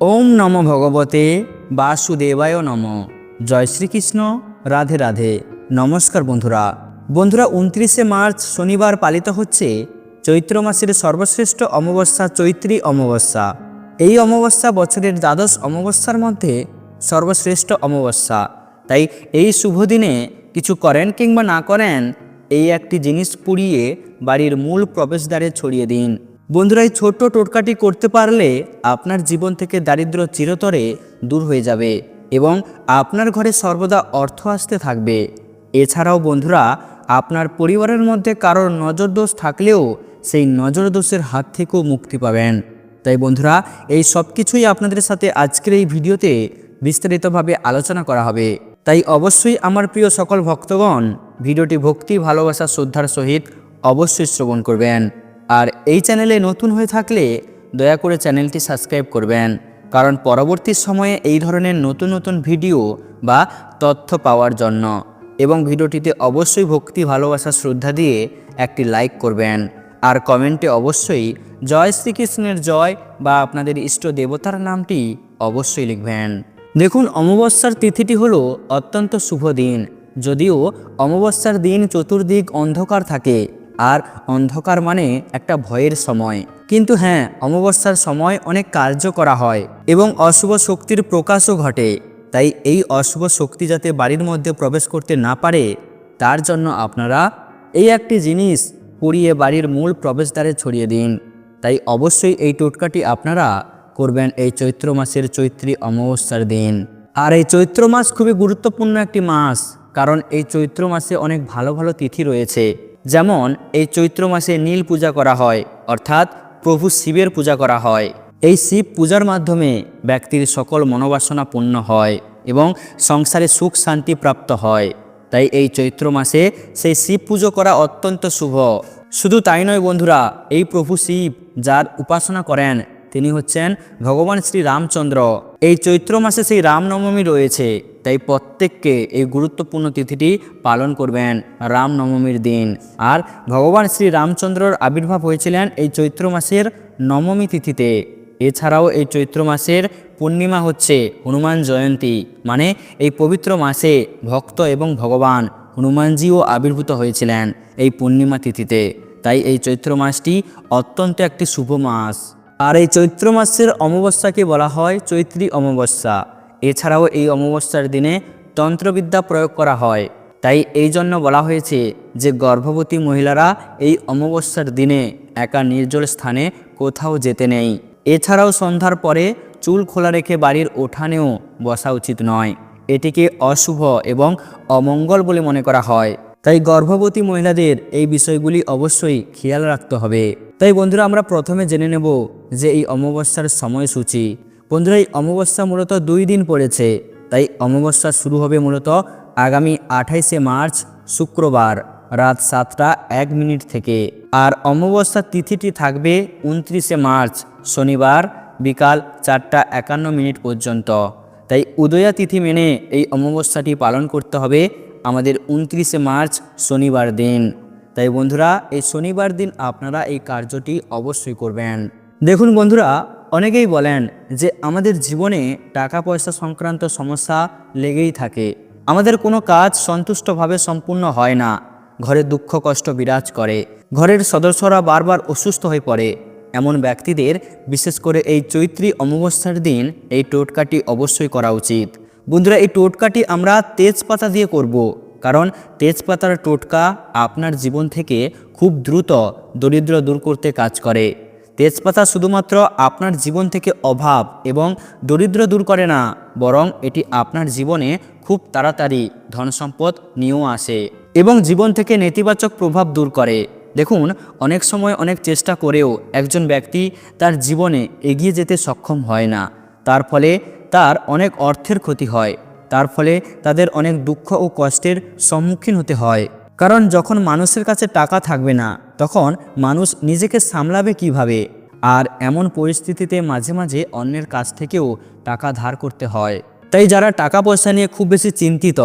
ওম নম ভগবতে বাসুদেবায় নম। জয় শ্রীকৃষ্ণ, রাধে রাধে। নমস্কার বন্ধুরা। বন্ধুরা, উনত্রিশে মার্চ শনিবার পালিত হচ্ছে চৈত্র মাসের সর্বশ্রেষ্ঠ অমাবস্যা, চৈত্রী অমাবস্যা। এই অমাবস্যা বছরের দ্বাদশ অমাবস্যার মধ্যে সর্বশ্রেষ্ঠ অমাবস্যা। তাই এই শুভ দিনে কিছু করেন কিংবা না করেন, এই একটি জিনিস পুড়িয়ে বাড়ির মূল প্রবেশদ্বারে ছড়িয়ে দিন। বন্ধুরা, এই ছোট্ট টোটকাটি করতে পারলে আপনার জীবন থেকে দারিদ্র চিরতরে দূর হয়ে যাবে এবং আপনার ঘরে সর্বদা অর্থ আসতে থাকবে। এছাড়াও বন্ধুরা, আপনার পরিবারের মধ্যে কারোর নজর দোষ থাকলেও সেই নজর দোষের হাত থেকেও মুক্তি পাবেন। তাই বন্ধুরা, এই সব কিছুই আপনাদের সাথে আজকের এই ভিডিওতে বিস্তারিতভাবে আলোচনা করা হবে। তাই অবশ্যই আমার প্রিয় সকল ভক্তগণ, ভিডিওটি ভক্তি, ভালোবাসা, শ্রদ্ধার সহিত অবশ্যই শ্রবণ করবেন। আর এই চ্যানেলে নতুন হয়ে থাকলে দয়া করে চ্যানেলটি সাবস্ক্রাইব করবেন। কারণ পরবর্তী সময়ে এই ধরনের নতুন নতুন ভিডিও বা তথ্য পাওয়ার জন্য এবং ভিডিওটিতে অবশ্যই ভক্তি, ভালোবাসা, শ্রদ্ধা দিয়ে একটি লাইক করবেন। আর কমেন্টে অবশ্যই জয় শ্রীকৃষ্ণের জয় বা আপনাদের ইষ্ট দেবতার নামটি অবশ্যই লিখবেন। দেখুন, অমাবস্যার তিথিটি হলো অত্যন্ত শুভ দিন। যদিও অমাবস্যার দিন চতুর্দিক অন্ধকার থাকে আর অন্ধকার মানে একটা ভয়ের সময়। কিন্তু হ্যাঁ অমাবস্যার সময় অনেক কার্য করা হয় এবং অশুভ শক্তির প্রকাশও ঘটে। তাই এই অশুভ শক্তি যাতে বাড়ির মধ্যে প্রবেশ করতে না পারে, তার জন্য আপনারা এই একটি জিনিস পুড়িয়ে বাড়ির মূল প্রবেশদ্বারে ছড়িয়ে দিন। তাই অবশ্যই এই টোটকাটি আপনারা করবেন এই চৈত্র মাসের চৈত্রী অমাবস্যার দিন। আর এই চৈত্র মাস খুবই গুরুত্বপূর্ণ একটি মাস, কারণ এই চৈত্র মাসে অনেক ভালো ভালো তিথি রয়েছে। যেমন এই চৈত্র মাসে নীল পূজা করা হয়, অর্থাৎ প্রভু শিবের পূজা করা হয়। এই শিব পূজার মাধ্যমে ব্যক্তির সকল মনোবাসনা পূর্ণ হয় এবং সংসারে সুখ শান্তি প্রাপ্ত হয়। তাই এই চৈত্র মাসে সেই শিব পুজো করা অত্যন্ত শুভ। শুধু তাই নয় বন্ধুরা, এই প্রভু শিব যার উপাসনা করেন তিনি হচ্ছেন ভগবান শ্রী রামচন্দ্র। এই চৈত্র মাসে সেই রামনবমী রয়েছে, তাই প্রত্যেককে এই গুরুত্বপূর্ণ তিথিটি পালন করবেন রামনবমীর দিন। আর ভগবান শ্রী রামচন্দ্রর আবির্ভাব হয়েছিলেন এই চৈত্র মাসের নবমী তিথিতে। এছাড়াও এই চৈত্র মাসের পূর্ণিমা হচ্ছে হনুমান জয়ন্তী মানে এই পবিত্র মাসে ভক্ত এবং ভগবান হনুমানজিও আবির্ভূত হয়েছিলেন এই পূর্ণিমা তিথিতে। তাই এই চৈত্র মাসটি অত্যন্ত একটি শুভ মাস। আর এই চৈত্র মাসের অমাবস্যাকে বলা হয় চৈত্রী অমাবস্যা। এছাড়াও এই অমাবস্যার দিনে তন্ত্রবিদ্যা প্রয়োগ করা হয়। তাই এই জন্য বলা হয়েছে যে গর্ভবতী মহিলারা এই অমাবস্যার দিনে একা নির্জল স্থানে কোথাও যেতে নেই। এছাড়াও সন্ধ্যার পরে চুল খোলা রেখে বাড়ির ওঠানেও বসা উচিত নয়। এটিকে অশুভ এবং অমঙ্গল বলে মনে করা হয়। তাই গর্ভবতী মহিলাদের এই বিষয়গুলি অবশ্যই খেয়াল রাখতে হবে। তাই বন্ধুরা, আমরা প্রথমে জেনে নেব যে এই অমাবস্যার সময়সূচি। বন্ধুরা, এই অমাবস্যা মূলত দুই দিন পড়েছে। তাই অমাবস্যা শুরু হবে মূলত আগামী আঠাইশে মার্চ, শুক্রবার রাত সাতটা এক মিনিট থেকে। আর অমাবস্যার তিথিটি থাকবে উনত্রিশে মার্চ, শনিবার বিকাল চারটা একান্ন মিনিট পর্যন্ত। তাই উদয়া তিথি মেনে এই অমাবস্যাটি পালন করতে হবে আমাদের উনত্রিশে মার্চ শনিবার দিন। তাই বন্ধুরা, এই শনিবার দিন আপনারা এই কার্যটি অবশ্যই করবেন। দেখুন বন্ধুরা, অনেকেই বলেন যে আমাদের জীবনে টাকা পয়সা সংক্রান্ত সমস্যা লেগেই থাকে। আমাদের কোনো কাজ সন্তুষ্টভাবে সম্পূর্ণ হয় না। ঘরে দুঃখ, কষ্ট বিরাজ করে। ঘরের সদস্যরা বারবার অসুস্থ হয়ে পড়ে। এমন ব্যক্তিদের, বিশেষ করে এই চৈত্রী অমাবস্যার দিন, এই টোটকাটি অবশ্যই করা উচিত। বন্ধুরা, এই টোটকাটি আমরা তেজপাতা দিয়ে করব। কারণ তেজপাতার টোটকা আপনার জীবন থেকে খুব দ্রুত দরিদ্র দূর করতে কাজ করে। তেজপাতা শুধুমাত্র আপনার জীবন থেকে অভাব এবং দরিদ্র দূর করে না, বরং এটি আপনার জীবনে খুব তাড়াতাড়ি ধন সম্পদ নিয়েও আসে এবং জীবন থেকে নেতিবাচক প্রভাব দূর করে। দেখুন, অনেক সময় অনেক চেষ্টা করেও একজন ব্যক্তি তার জীবনে এগিয়ে যেতে সক্ষম হয় না। তার ফলে তার অনেক অর্থের ক্ষতি হয়, তার ফলে তাদের অনেক দুঃখ ও কষ্টের সম্মুখীন হতে হয়। কারণ যখন মানুষের কাছে টাকা থাকবে না, তখন মানুষ নিজেকে সামলাবে কীভাবে? আর এমন পরিস্থিতিতে মাঝে মাঝে অন্যের কাছ থেকেও টাকা ধার করতে হয়। তাই যারা টাকা পয়সা নিয়ে খুব বেশি চিন্তিত,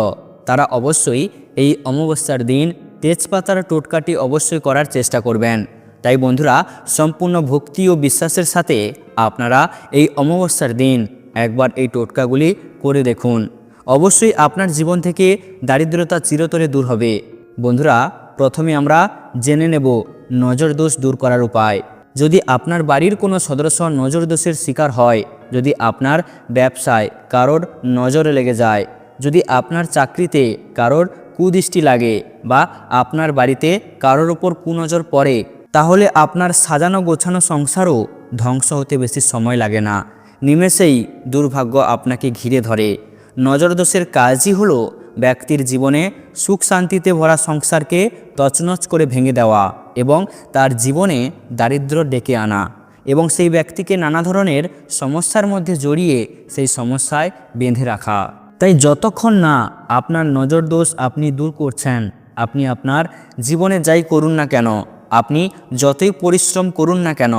তারা অবশ্যই এই অমাবস্যার দিন তেজপাতার টোটকাটি অবশ্যই করার চেষ্টা করবেন। তাই বন্ধুরা, সম্পূর্ণ ভক্তি ও বিশ্বাসের সাথে আপনারা এই অমাবস্যার দিন একবার এই টোটকাগুলি করে দেখুন। অবশ্যই আপনার জীবন থেকে দারিদ্রতা চিরতরে দূর হবে। বন্ধুরা, প্রথমে আমরা জেনে নেব নজর দোষ দূর করার উপায়। যদি আপনার বাড়ির কোনো সদস্য নজর দোষের শিকার হয়, যদি আপনার ব্যবসায় কারোর নজরে লেগে যায়, যদি আপনার চাকরিতে কারোর কুদৃষ্টি লাগে বা আপনার বাড়িতে কারোর ওপর কুনজর পড়ে, তাহলে আপনার সাজানো গোছানো সংসারও ধ্বংস হতে বেশি সময় লাগে না। নিমেষেই দুর্ভাগ্য আপনাকে ঘিরে ধরে। নজরদোষের কাজই হলো ব্যক্তির জীবনে সুখ শান্তিতে ভরা সংসারকে তছনছ করে ভেঙে দেওয়া এবং তার জীবনে দারিদ্র্য ডেকে আনা এবং সেই ব্যক্তিকে নানা ধরনের সমস্যার মধ্যে জড়িয়ে সেই সমস্যায় বেঁধে রাখা। তাই যতক্ষণ না আপনার নজর দোষ আপনি দূর করছেন, আপনি আপনার জীবনে যাই করুন না কেন, আপনি যতই পরিশ্রম করুন না কেন,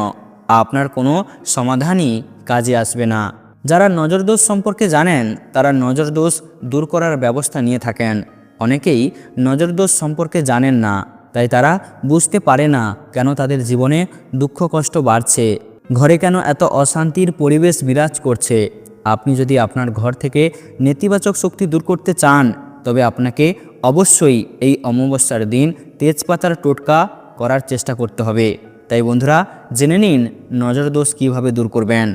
আপনার কোনো সমাধানই কাজে আসবে না। যারা নজরদোষ সম্পর্কে জানেন, তারা নজরদোষ দূর করার ব্যবস্থা নিয়ে থাকেন। অনেকেই নজরদোষ সম্পর্কে জানেন না, তাই তারা বুঝতে পারে না কেন তাদের জীবনে দুঃখ কষ্ট বাড়ছে। ঘরে কেন এত অশান্তির পরিবেশ বিরাজ করছে? আপনি যদি আপনার ঘর থেকে নেতিবাচক শক্তি দূর করতে চান, তবে আপনাকে অবশ্যই এই অমাবস্যার দিন তেজপাতার টোটকা করার চেষ্টা করতে হবে। তাই বন্ধুরা, জেনে নিন নজরদোষ কীভাবে দূর করবেন।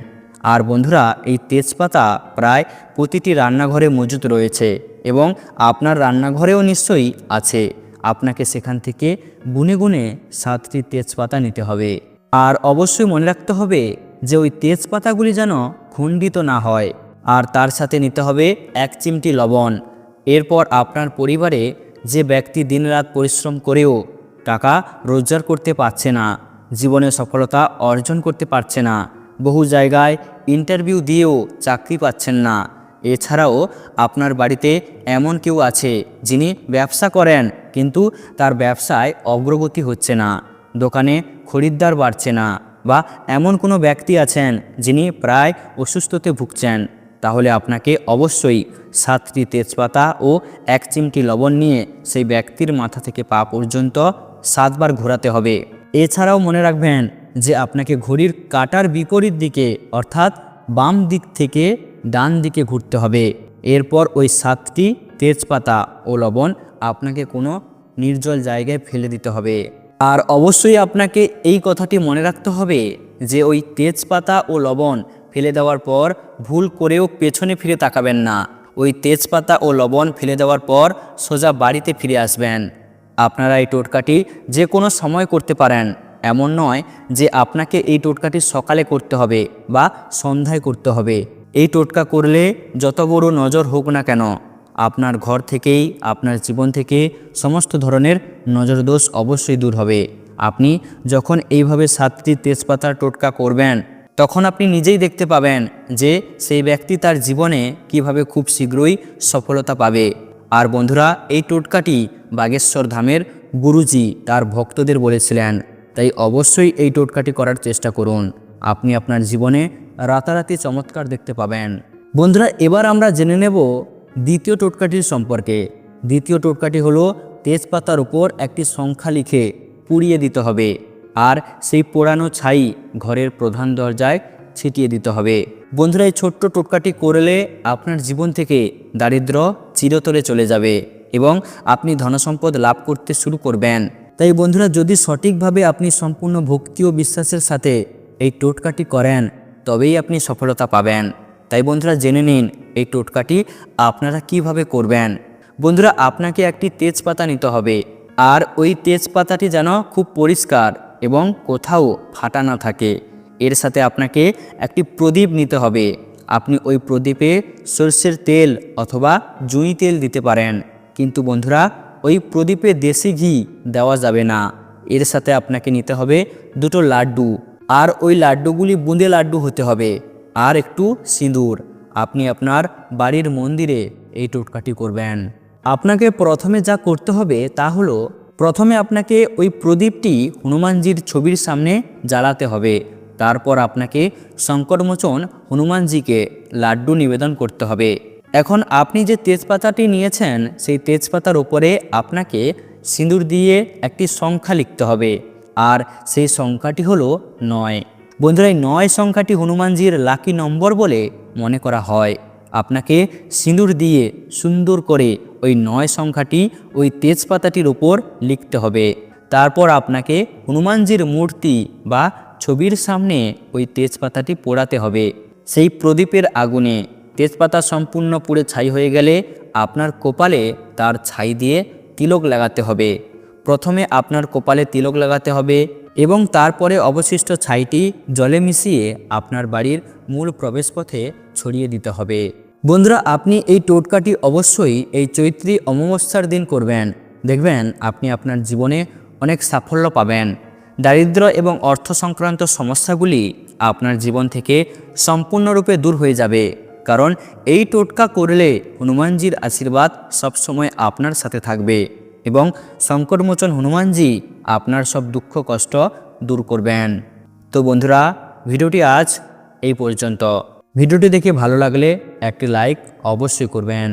আর বন্ধুরা, এই তেজপাতা প্রায় প্রতিটি রান্নাঘরে মজুত রয়েছে এবং আপনার রান্নাঘরেও নিশ্চয়ই আছে। আপনাকে সেখান থেকে গুনে গুনে সাতটি তেজপাতা নিতে হবে। আর অবশ্যই মনে রাখতে হবে যে, ওই তেজপাতাগুলি যেন খণ্ডিত না হয়। আর তার সাথে নিতে হবে এক চিমটি লবণ। এরপর আপনার পরিবারে যে ব্যক্তি দিনরাত পরিশ্রম করেও টাকা রোজগার করতে পারছে না, জীবনে সফলতা অর্জন করতে পারছে না বহু জায়গায় ইন্টারভিউ দিয়েও চাকরি পাচ্ছেন না। এছাড়াও আপনার বাড়িতে এমন কেউ আছে যিনি ব্যবসা করেন, কিন্তু তার ব্যবসায় অগ্রগতি হচ্ছে না, দোকানে খরিদ্দার বাড়ছে না বা এমন কোনো ব্যক্তি আছেন যিনি প্রায় অসুস্থতে ভুগছেন। তাহলে আপনাকে অবশ্যই সাতটি তেজপাতা ও এক চিমটি লবণ নিয়ে সেই ব্যক্তির মাথা থেকে পা পর্যন্ত সাতবার ঘোরাতে হবে। এছাড়াও মনে রাখবেন যে আপনাকে ঘড়ির কাটার বিপরীত দিকে, অর্থাৎ বাম দিক থেকে ডান দিকে ঘুরতে হবে। এরপর ওই সাতটি তেজপাতা ও লবণ আপনাকে কোনো নির্জল জায়গায় ফেলে দিতে হবে। আর অবশ্যই আপনাকে এই কথাটি মনে রাখতে হবে যে ওই তেজপাতা ও লবণ ফেলে দেওয়ার পর ভুল করেও পেছনে ফিরে তাকাবেন না। ওই তেজপাতা ও লবণ ফেলে দেওয়ার পর সোজা বাড়িতে ফিরে আসবেন। আপনারা এই টোটকাটি যে কোনো সময় করতে পারেন। এমন নয় যে আপনাকে এই টোটকাটি সকালে করতে হবে বা সন্ধ্যায় করতে হবে। এই টোটকা করলে যত বড় নজর হোক না কেন, আপনার ঘর থেকেই, আপনার জীবন থেকে সমস্ত ধরনের নজরদোষ অবশ্যই দূর হবে। আপনি যখন এইভাবে সাতটি তেজপাতার টোটকা করবেন, তখন আপনি নিজেই দেখতে পাবেন যে সেই ব্যক্তি তার জীবনে কীভাবে খুব শীঘ্রই সফলতা পাবে। আর বন্ধুরা, এই টোটকাটি বাগেশ্বর ধামের গুরুজি তার ভক্তদের বলেছিলেন তাই অবশ্যই এই টোটকাটি করার চেষ্টা করুন। আপনি আপনার জীবনে রাতারাতি চমৎকার দেখতে পাবেন। বন্ধুরা, এবার আমরা জেনে নেব দ্বিতীয় টোটকাটির সম্পর্কে। দ্বিতীয় টোটকাটি হলো তেজপাতার উপর একটি সংখ্যা লিখে পুড়িয়ে দিতে হবে আর সেই পোড়ানো ছাই ঘরের প্রধান দরজায় ছিটিয়ে দিতে হবে। বন্ধুরা, এই ছোট্ট টোটকাটি করলে আপনার জীবন থেকে দারিদ্র চিরতরে চলে যাবে এবং আপনি ধনসম্পদ লাভ করতে শুরু করবেন। তাই বন্ধুরা, যদি সঠিকভাবে আপনি সম্পূর্ণ ভক্তি ও বিশ্বাসের সাথে এই টোটকাটি করেন, তবেই আপনি সফলতা পাবেন। তাই বন্ধুরা, জেনে নিন এই টোটকাটি আপনারা কীভাবে করবেন। বন্ধুরা, আপনাকে একটি তেজপাতা নিতে হবে, আর ওই তেজপাতাটি যেন খুব পরিষ্কার এবং কোথাও ফাটা না থাকে। এর সাথে আপনাকে একটি প্রদীপ নিতে হবে। আপনি ওই প্রদীপে সর্ষের তেল অথবা জুঁই তেল দিতে পারেন। কিন্তু বন্ধুরা ওই প্রদীপে দেশি ঘি দেওয়া যাবে না। এর সাথে আপনাকে নিতে হবে দুটো লাড্ডু। আর ওই লাড্ডুগুলি বুঁদে লাড্ডু হতে হবে। আর একটু সিঁদুর। আপনি আপনার বাড়ির মন্দিরে এই টোটকাটি করবেন। আপনাকে প্রথমে যা করতে হবে তা হলো, প্রথমে আপনাকে ওই প্রদীপটি হনুমানজির ছবির সামনে জ্বালাতে হবে। তারপর আপনাকে শঙ্করমোচন হনুমানজিকে লাড্ডু নিবেদন করতে হবে। এখন আপনি যে তেজপাতাটি নিয়েছেন, সেই তেজপাতার উপরে আপনাকে সিঁদুর দিয়ে একটি সংখ্যা লিখতে হবে। আর সেই সংখ্যাটি হলো নয়। বন্ধুরা, এই নয় সংখ্যাটি হনুমানজির লাকি নম্বর বলে মনে করা হয়। আপনাকে সিঁদুর দিয়ে সুন্দর করে ওই নয় সংখ্যাটি ওই তেজপাতাটির উপর লিখতে হবে। তারপর আপনাকে হনুমানজির মূর্তি বা ছবির সামনে ওই তেজপাতাটি পোড়াতে হবে। সেই প্রদীপের আগুনে তেজপাতা সম্পূর্ণ পুড়ে ছাই হয়ে গেলে আপনার কপালে তার ছাই দিয়ে তিলক লাগাতে হবে। প্রথমে আপনার কপালে তিলক লাগাতে হবে এবং তারপরে অবশিষ্ট ছাইটি জলে মিশিয়ে আপনার বাড়ির মূল প্রবেশপথে ছড়িয়ে দিতে হবে। বন্ধুরা, আপনি এই টোটকাটি অবশ্যই এই চৈত্রী অমাবস্যার দিন করবেন। দেখবেন আপনি আপনার জীবনে অনেক সাফল্য পাবেন। দারিদ্র এবং অর্থ সংক্রান্ত সমস্যাগুলি আপনার জীবন থেকে সম্পূর্ণরূপে দূর হয়ে যাবে। কারণ এই টোটকা করলে হনুমানজির আশীর্বাদ সবসময় আপনার সাথে থাকবে এবং শঙ্করমোচন হনুমানজি আপনার সব দুঃখ, কষ্ট দূর করবেন। তো বন্ধুরা, ভিডিওটি আজ এই পর্যন্ত। ভিডিওটি দেখে ভালো লাগলে একটি লাইক অবশ্যই করবেন।